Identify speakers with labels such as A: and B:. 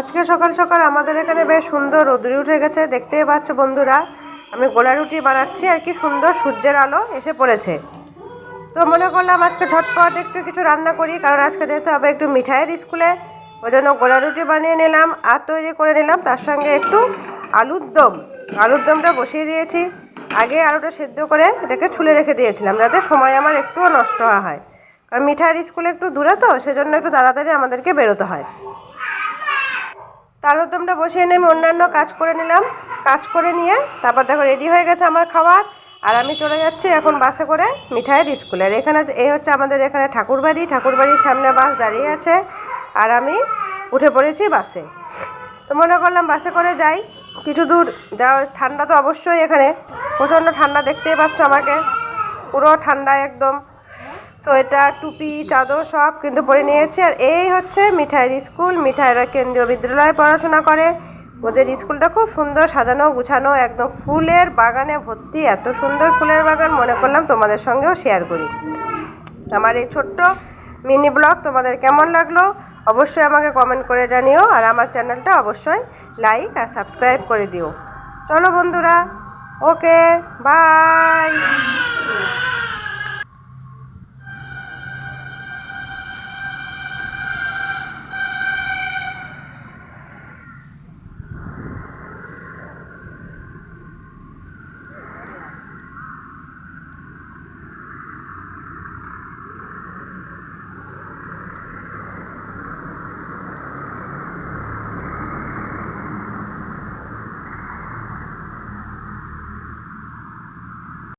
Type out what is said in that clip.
A: আজকে সকাল সকাল আমাদের এখানে বেশ সুন্দর রোদ্রি উঠে গেছে, দেখতেই পাচ্ছ বন্ধুরা। আমি গোলা রুটি বানাচ্ছি, আর কি সুন্দর সূর্যের আলো এসে পড়েছে। তো মনে করলাম আজকে ঝটপট একটু কিছু রান্না করি, কারণ আজকে যেতে হবে একটু মিঠাইয়ের স্কুলে ওই জন্য গোলা রুটি বানিয়ে নিলাম, আর তৈরি করে নিলাম, তার সঙ্গে একটু আলুর দম। আলুর দমটা বসিয়ে দিয়েছি, আগে আলুটা সেদ্ধ করে এটাকে ছুলে রেখে দিয়েছিলাম, যাতে সময় আমার একটুও নষ্ট হয়। কারণ মিঠাইয়ের স্কুলে একটু দূরে তো, সেজন্য একটু তাড়াতাড়ি আমাদেরকে বেরোতে হয়। তার দমটা বসিয়ে নিয়ে আমি অন্যান্য কাজ করে নিলাম। কাজ করে নিয়ে তারপর দেখো রেডি হয়ে গেছে আমার খাবার। আর আমি চলে যাচ্ছি এখন বাসে করে মিঠাইয়ের স্কুলে আর এখানে এই হচ্ছে আমাদের এখানে ঠাকুরবাড়ি ঠাকুরবাড়ির সামনে বাস দাঁড়িয়ে আছে। আর আমি উঠে পড়েছি বাসে। তো মনে করলাম বাসে করে যাই। কিছু দূর যাও ঠান্ডা তো অবশ্যই এখানে। প্রচণ্ড ঠান্ডা দেখতেই পাচ্ছ আমাকে। পুরো ঠান্ডা একদম। সোয়েটার, টুপি, চাদর সব কিন্তু পরে নিয়েছি। আর এই হচ্ছে মিঠাইয়ের স্কুল। মিঠাইরা কেন্দ্রীয় বিদ্যালয়ে পড়াশোনা করে। ওদের স্কুলটা খুব সুন্দর সাজানো, গুছানো, একদম ফুলের বাগানে ভর্তি। এত সুন্দর ফুলের বাগান, মনে করলাম তোমাদের সঙ্গেও শেয়ার করি। আমার এই ছোট্ট মিনি ব্লগ তোমাদের কেমন লাগল? অবশ্যই আমাকে কমেন্ট করে জানিও। আর আমার চ্যানেলটা অবশ্যই লাইক আর সাবস্ক্রাইব করে দিও। চলো বন্ধুরা ওকে বাই